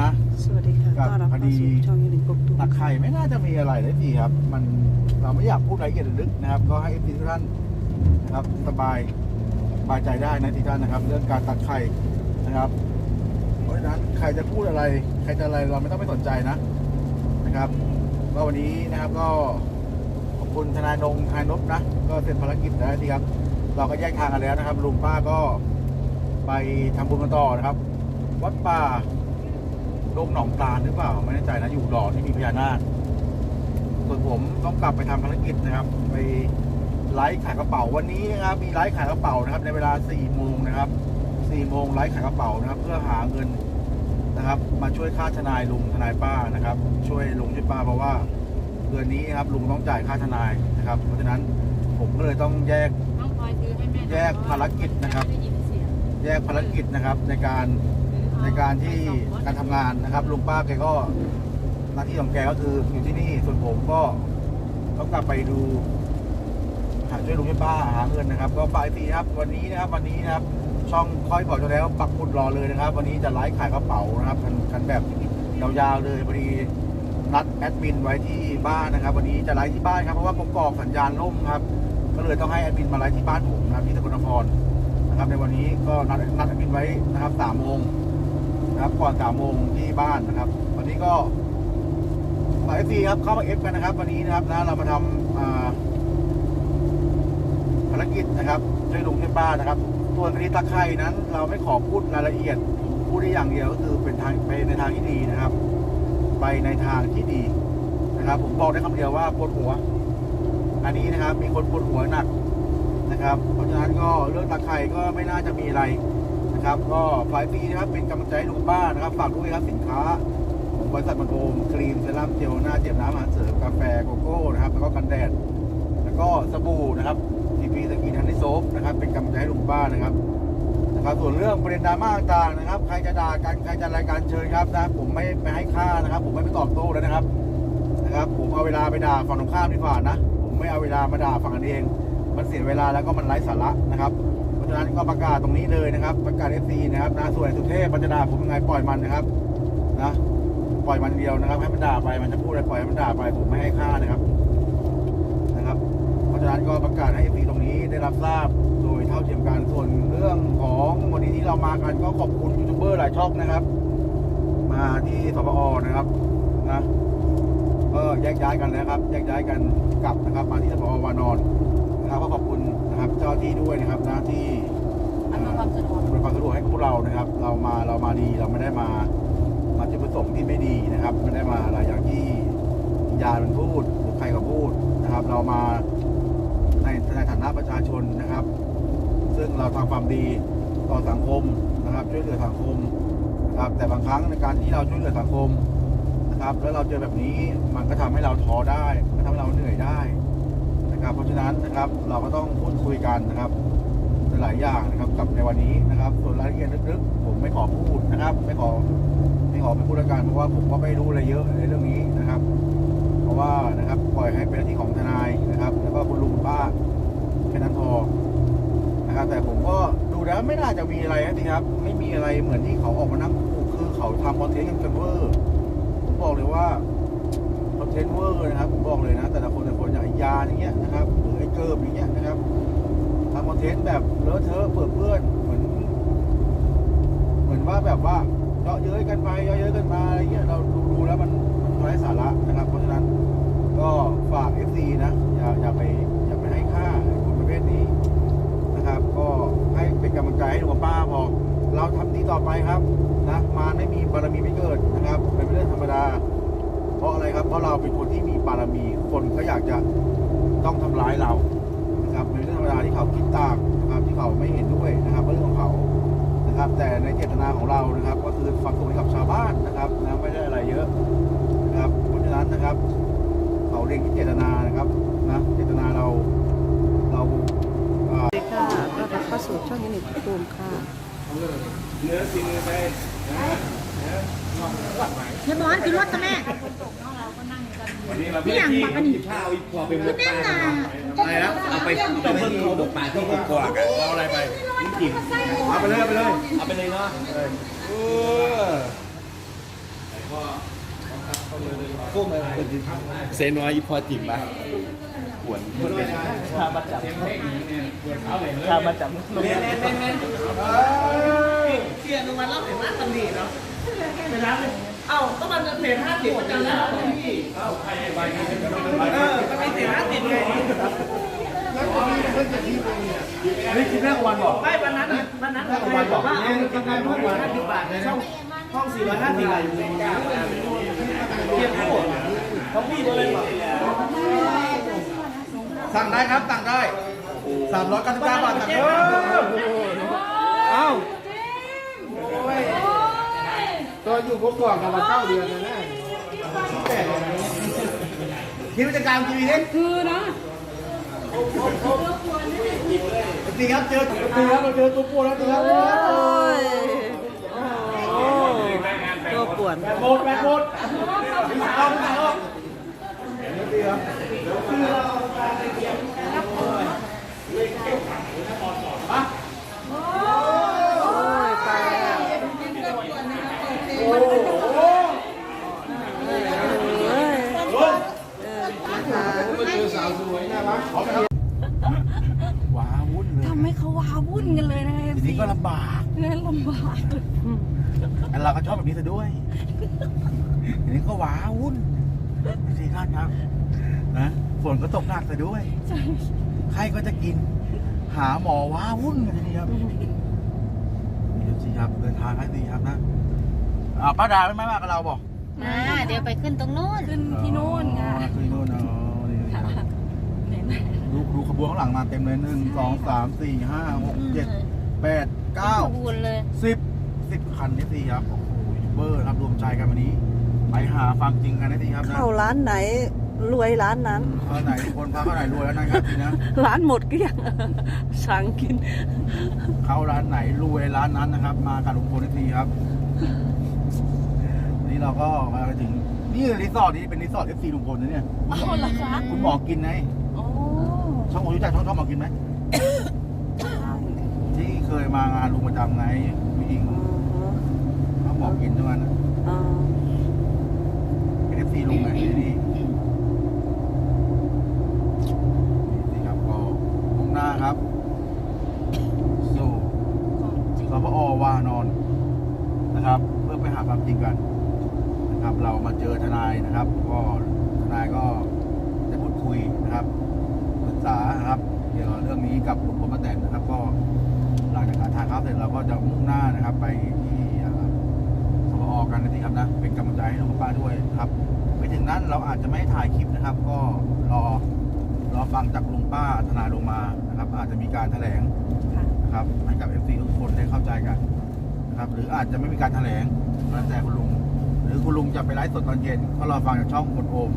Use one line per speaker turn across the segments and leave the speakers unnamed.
นะครับนะ
สวัสดีค่ะ
ครับ
ต้อนรับ
พอดี
เข้าสู่ช่องยูนิคกตุก
ตะไคร่ไม่น่าจะมีอะไรเลยทีครับ มันเราไม่อยากพูดรายละเอียดลึกนะครับ ก็ให้ทุกท่านนะครับสบายสบายใจได้นะทุกท่านนะครับ เรื่องการตัดไข่นะครับ เพราะฉะนั้นใครจะพูดอะไร ใครจะอะไรเราไม่ต้องไปสนใจนะนะครับ ก็วันนี้นะครับก็ขอบคุณทนายนงทนายนพนะ ก็เสร็จภารกิจแล้วทีครับ เราก็แยกทางกันแล้วนะครับลุงป้าก็ไปทำบุญกันต่อนะครับ วัดป่า ลงหนองตาลหรือเปล่า ไม่แน่ใจนะ อยู่ดอนที่มีพญานาคส่วนผมต้องกลับไปทำภารกิจนะครับ ไปไลฟ์ขายกระเป๋าวันนี้นะครับ มีไลฟ์ขายกระเป๋านะครับ ในเวลา4โมงนะครับ4โมงไลฟ์ขายกระเป๋านะครับ เพื่อหาเงินนะครับ มาช่วยค่าทนายลุงทนายป้านะครับ ช่วยลุงช่วยป้าเพราะว่าเดือนนี้นะครับลุงต้องจ่ายค่าทนายนะครับ เพราะฉะนั้นผมก็เลยต้องแยก
น้องพลอยถือให้แม่
แยกภารกิจนะครับ
ได้ยินเสียง
แยกภารกิจนะครับในการ ในการที่การทำงานนะครับลุงป้าแกก็หน้าที่ของแกก็คืออยู่ที่นี่ส่วนผมก็ต้องกลับไปดูหาช่วยลุงช่วยป้าหาเงินนะครับ ก็ปลายปีครับ วันนี้นะครับวันนี้นะครับช่องค่อยบอกจะแล้วปักหมุดรอเลยนะครับ วันนี้จะไลฟ์ขายกระเป๋านะครับกันกันแบบยาวๆเลยพอดีนัดแอดมินไว้ที่บ้านนะครับ วันนี้จะไลฟ์ที่บ้านครับเพราะว่ากกอกสัญญาณล่มครับก็เลยต้องให้แอดมินมาไลฟ์ที่บ้านผมนะครับที่สกลนครนะครับในวันนี้ก็นัดนัดกันไว้นะครับสามโมง นะครับก่อนสามโมงที่บ้านนะครับ วันนี้ก็ฝากเอฟซีครับเข้ามาเอฟกันนะครับ วันนี้นะครับนะเรามาทำภารกิจนะครับช่วยลุงช่วยป้านะครับส่วนคดีตะไคร่นั้น เราไม่ขอพูดรายละเอียดพูดได้อย่างเดียวก็คือเป็นทางไปในทางที่ดีนะครับ ไปในทางที่ดีนะครับ ผมบอกได้คำเดียวว่าปวดหัว อันนี้นะครับมีคนปวดหัวหนักนะครับ เพราะฉะนั้นก็เรื่องตะไคร่ก็ไม่น่าจะมีอะไร นะครับ ก็ฝ่ายปีนะครับเป็นกำลังใจให้ลุงป้านะครับฝากด้วยครับสินค้าของบริษัทมันโอมครีมเซรั่มเจลหน้าเจ็บน้ำอาหารเสริมกาแฟโกโก้นะครับแล้วก็กันแดดแล้วก็สบู่นะครับทีพีสกินฮันนี่โซฟนะครับเป็นกำลังใจให้ลุงป้านะครับนะครับส่วนเรื่องประเด็นดราม่าต่างๆนะครับ ใครจะด่ากันใครจะรายการเชิญครับนะผมไม่ไปให้ค่านะครับ ผมไม่ไปตอบโต้แล้วนะครับนะครับ ผมเอาเวลาไปด่าฝั่งตรงข้ามดีกว่านะ ผมไม่เอาเวลามาด่าฝั่งกันเอง มันเสียเวลาแล้วก็มันไร้สาระนะครับะฉะนั้นก็ประกาศตรงนี้เลยนะครับ ประกาศเอฟซีนะครับนะส่วนสุเทพมันจดาผมยังไงปล่อยมันนะครับนะปล่อยมันเดียวนะครับ ให้มันด่าไปมันจะพูดอะไรปล่อยให้มันด่าไปผมไม่ให้ค่านะครับนะครับ เพราะฉะนั้นก็ประกาศให้เอฟซีตรงนี้ได้รับทราบโดยเท่าเทียมกันส่วนเรื่องของวันนี้ที่เรามากันก็ขอบคุณยูทูบเบอร์หลายช่องนะครับ มาที่สปอนะครับนะก็แยกย้ายกันแล้วครับ แยกย้ายกันกลับนะครับ มาที่สพวานอนนะครับก็ขอบคุณนะครับเจ้าที่ด้วยนะครับนะที่
ความสะดวก
อำนความสะดวกให้พวกเรานะครับ เรามาเรามาดีเราไม่ได้มามาจุดประสงค์ที่ไม่ดีนะครับไม่ได้มาอะไรอย่างที่ยามันพูดหรือใครก็พูดนะครับ เรามาในในฐานะประชาชนนะครับ ซึ่งเราทำความดีต่อสังคมนะครับ ช่วยเหลือสังคมนะครับ แต่บางครั้งในการที่เราช่วยเหลือสังคมนะครับ แล้วเราเจอแบบนี้มันก็ทำให้เราท้อได้มันทำให้เราเหนื่อยได้นะครับ เพราะฉะนั้นนะครับเราก็ต้องพูดคุยกันนะครับ หลายอย่างนะครับกับในวันนี้นะครับ ส่วนรายละเอียดลึกๆผมไม่ขอพูดนะครับ ไม่ขอไม่ขอไม่พูดล้วกันเพราะว่าผมก็ไม่รู้อะไรเยอะในเรื่องนี้นะครับ เพราะว่านะครับปล่อยให้เป็นหน้าที่ของทนายนะครับ แล้วก็คุณลุงคุณป้าแค่นั้นพอนะครับแต่ผมก็ดูแล้วไม่น่าจะมีอะไรนะทีครับ ไม่มีอะไรเหมือนที่เขาออกมานั่งคูคือเขาทำคอนเทนต์กันกันเวอร์ผมบอกเลยว่าคอนเทนต์เวอร์นะครับผมบอกเลยนะ แต่ละคนแต่ละคนอย่างยาอย่างเงี้ยนะครับหรือไอ้เกิร์บ เทนแบบเลอะเทอะเปื้อนเพื่อนเหมือน เหมือนว่าแบบว่าเยาะเย้ยกันไปเยาะเย้ยกันมาอะไรเงี้ยเราดูดูแล้วมันมันไร้สาระนะครับ เพราะฉะนั้น ก็ฝาก FC นะอย่าอย่าไปอย่าไปให้ค่าคนประเภทนี้นะครับ ก็ให้เป็นกำลังใจให้หลุงป้าพอเราทำดีต่อไปครับนะมาไม่มีบารมีไม่เกิดนะครับเป็นเรื่องธรรมดา เพราะอะไรครับเพราะเราเป็นคนที่มีบารมีคนก็อยากจะต้องทำร้ายเรา ดาที่เขาคิดต่างนะครับที่เขาไม่เห็นด้วยนะครับเป็นเรื่องของเขานะครับ แต่ในเจตนาของเรานะครับ ก็คือความสุขให้กับชาวบ้านนะครับนะไม่ได้อะไรเยอะนะครับเพราะฉะนั้นนะครับ เขาเรียกที่เจตนานะครับนะเจตนาเราเรา
สวัสดีค่ะต้อนรับเข้าสู่ช่องยูนิคกตุมค่ะ
เนื้อกินไป
เฮียบอลขึ้นรถจ้ะแม่
วันนี้เรา
นี่อย่างบักอันนี้
ข้าวอีกพอเป็น
ขึ้นแน่นน่ะ
อะไรนะ
เอาไปเอาไปเพิ่มเขากป่าที่กกอกอะ
เอาอะไรไป
ลิ้นจิ๋ม
เอาไปเลยเอาไปเลย
เอาไปเลยเนาะ
เออ
เซน้อยอีพอจริงปะหวนมันเป็น
ข้ามาจับข้ามาจับเน่เน่เน่เน่เสียนุมันเล่าเห็นว่าตำหนิเนาะเป็นร้านเลย อ้าก็มันเพจห้าสิบจังแล้วพี่เออก็มีเพจห้าสิบไง
นี่คิดแรกวันบอก
ไม่วันนั้นวันนั้นวันบอกว่าเอากำไรห้องห้าสิบบาทในช่องห้องสี่ร้อยห้าสิบเทียบคู่ของพี่เลยบอก
สั่งได้ครับสั่งได้สามร้อยเก้าสิบเก้าบาทสั่งได้เอ้า ตัวอยู่พวกก่อนกันมาเก้าเดือนนะคิดว่าจะกลางทีวีเล็ก
คือนะ
จริงครับเจอจริงครับเราเจอตัวปูแล้วจริงครับ
โอ้ยโอ้ตัวป่วน
โบดแบกโบดเอาไปเอา
โอ้ยไปแล้วเอ้ยเอ้ยเออนะคะ
ว้าวุ่นเลย
ทำให้เขาว้าวุ่นกันเลยนะ
ทีนี้ก็ลำบาก
เล่นลำบาก
อันเราก็ชอบแบบนี้ซะด้วยทีนี้ก็ว้าวุ่นสี่ท่านครับ นะฝนก็ตกหนักซะด้วยใครก็จะกิน หาหมอว้าวุ่นกันทีนี้ครับนี่ดูสิครับเดินทางให้ดีครับนะอ่าป้าดาไม่มากับเราบอก
มาเดี๋ยวไปขึ้นตรงโน้นขึ้นที่โน้นค่ะ
อ๋อที่โน่นอ๋อนี่ครับดูดูขบวนข้างหลังมาเต็มเลยหนึ่งสองสามสี่ห้าหกเจ็ด แปดเก้า
ขบวนเลย
สิบสิบคันนี่สิครับโอ้โหยูทูบเบอร์ครับรวมใจกันวันนี้ ไปหาฟังจริงกันนะทีครับนะ
เข้าร้านไหนรวยร้านนั้น
เออไหนคนพาเข้าไหนรวยแล้วนะครับทีนะ
ร้านหมดเกลี้ยง สั่งกิน
เข้าร้านไหนรวยร้านนั้นนะครับ มากับลุงพลนี่ทีครับวันนี้เราก็มาถึงนี่รีสอร์ทนี้เป็นรีสอร์ทเอฟซีลุงพลนะเนี่ย
เอาละคะ
คุณหมอกินไง
โอ้
ช่องผมรู้จักช่องช่องหมอกินไหมที่เค ยมางานลุงประจำไงผู้หญิงช่องหมอกินทุกวัน
อ๋อ
เป็นเอฟซีลุงไงที่นี่นี่ครับก็มุ่งหน้าครับสู่สพอวานอนนะครับ เพื่อไปหาความจริงกันนะครับเรามาเจอทนายนะครับ ก็ทนายก็ได้พูดคุยนะครับปรึกษานะครับเกี่ยวกับเรื่องนี้กับลุงพลป้าแตนนะครับก็ หลังจากการทานข้าวเสร็จเราก็จะมุ่งหน้านะครับ ไปที่อ่าสมอกันนะทีครับนะเป็นกำลังใจให้ลุงกับป้าด้วยนะครับไปถึงนั้นเราอาจจะไม่ถ่ายคลิปนะครับ ก็รอรอฟังจากลุงป้าทนายลงมานะครับ อาจจะมีการแถลงนะครับให้กับเอฟซีทุกคนได้เข้าใจกันนะครับ หรืออาจจะไม่มีการแถลงแล้วแต่คุณลุง หรือคุณลุงจะไปไลฟ์สดตอนเย็นก็รอฟังจากช่องคนโอม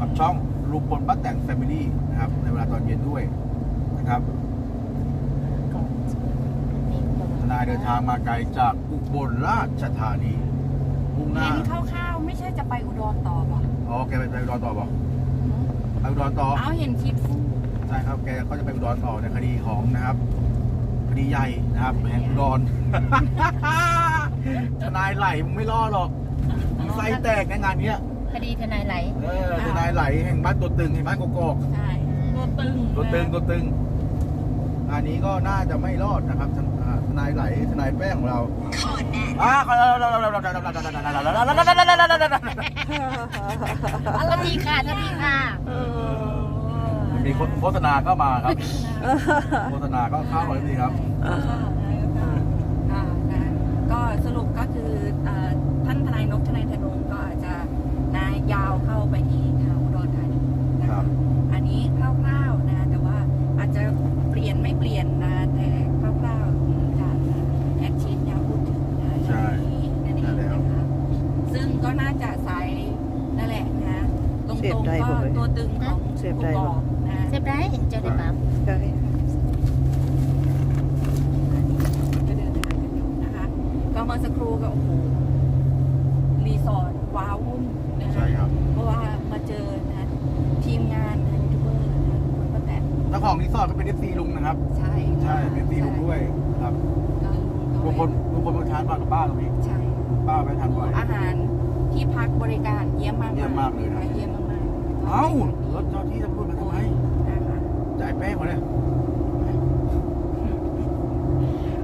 กับช่องลุงพลป้าแต่งแฟมิลี่นะครับในเวลาตอนเย็นด้วยนะครับทนาย เดินทางมาไกลจากอุบลราชธานีมุ่งหน้า
เห็นคร่าวๆไม่ใช่จะไปอุดรต่อป่ะ
อ๋อแกไปไปอุดรต่อบอกไปอุดรต่อ
เอาเห็นคลิป
ใช่ครับแกก็จะไปอุดรต่อในคดีของนะครับคดีใหญ่นะครับแห่งอุดรทนายไหลมึงไม่รอดหรอกมึงไส้แตกในงานเนี้ย
คดีทนายไหล
เออทนายไหลแห่งบ้านตัวตึงแห่งบ้านกอก
ใช่ตัวตึง
ๆตัวตึงตัวตึงอันนี้ก็น่าจะไม่รอดนะครับ ทนอ่าทนายไหลทนายแป้งของเราอ่า
อะไรดีค่ะทดีค่ะ
มีโฆษณาก็มาครับ โฆษณาก็เข้าเลยดีครับ
ค่ะนะก็สรุปก็คือเอ่อท่านทนายนกทนายธนงก็อาจจะนายยาวเข้าไปที่ทางอุดรธานีนะ
ครั
คะ
บ
อันนี้คร่าวๆนะ แต่ว่าอาจจะเปลี่ยนไม่เปลี่ยนนะแต่คร่าวๆจากแอดชิดยาวพูดถึงนะ
ใช่
นั่นเอง
ใช่แล้ว
นะคะซึ่งก็น่าจะสายนั่นแหละนะตรง
เสียบ
ๆ
ได้
ก็
หมดเลย
ตัวตึงของ
เสียบได้
ผู้
หมด
กองนะ
เจ็บได้เห็นเจ้าได้ปั๊บ
ใช่
ก็เดินทางกันอยู่นะคะ ก็เมื่อสักครู่ก็โอ้โหรีสอร์ทว้าวุ่นนะ
ใช่
คะ
ครับ
เพราะว่ามาเจอนะทีมงานนะยูทูบเบอร์นะคุณป้าแตน
เจ้าของรีสอร์ทก็เป็นเอฟซีลุงนะครับ
ใช่
ใช่เป็นซีลุงด้วยนะครับ
ก็
ลุงพลลุงพลมาทานบ้านกับป้าตรงนี้
ใช่
ป้าไปทานบ่อย
อาหารที่พักบริการเยี่ยมมาก
เยี่ยมากเลยนะ
เยี่ยมมากๆ
เอ้ารถเจ้าที่ตำรวจมาทำไม
นะคะ
จ่ายแป้งมาเนี่ย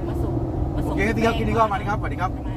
มาส่งมา
โอ
ส่ง
เคที่ครับกินนี้ก็ประมาณนี้ครับสวัสดีครับ
ประมาณ